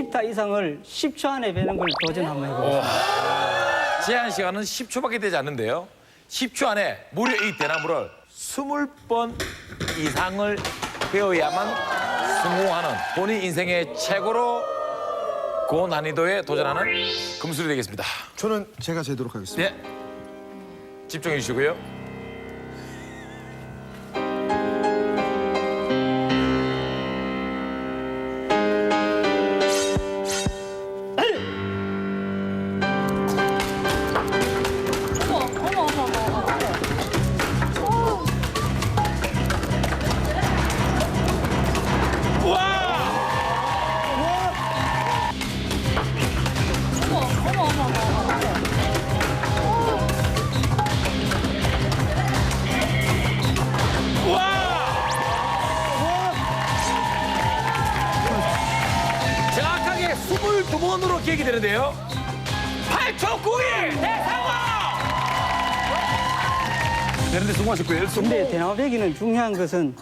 10타 이상을 10초 안에 베는 걸 도전 한번 해보겠습니다. 제한 시간은 10초밖에 되지 않는데요. 10초 안에 무려 이 대나무를 20번 이상을 베어야만 성공하는 본인 인생의 최고로 고난이도에 도전하는 금술이 되겠습니다. 저는 제가 재도록 하겠습니다. 네. 집중해 주시고요. 22번으로 기억이 되는데요. 8초 9일 대상공! 되는데 성공하셨고요. 근데 대나무 베기는 중요한 것은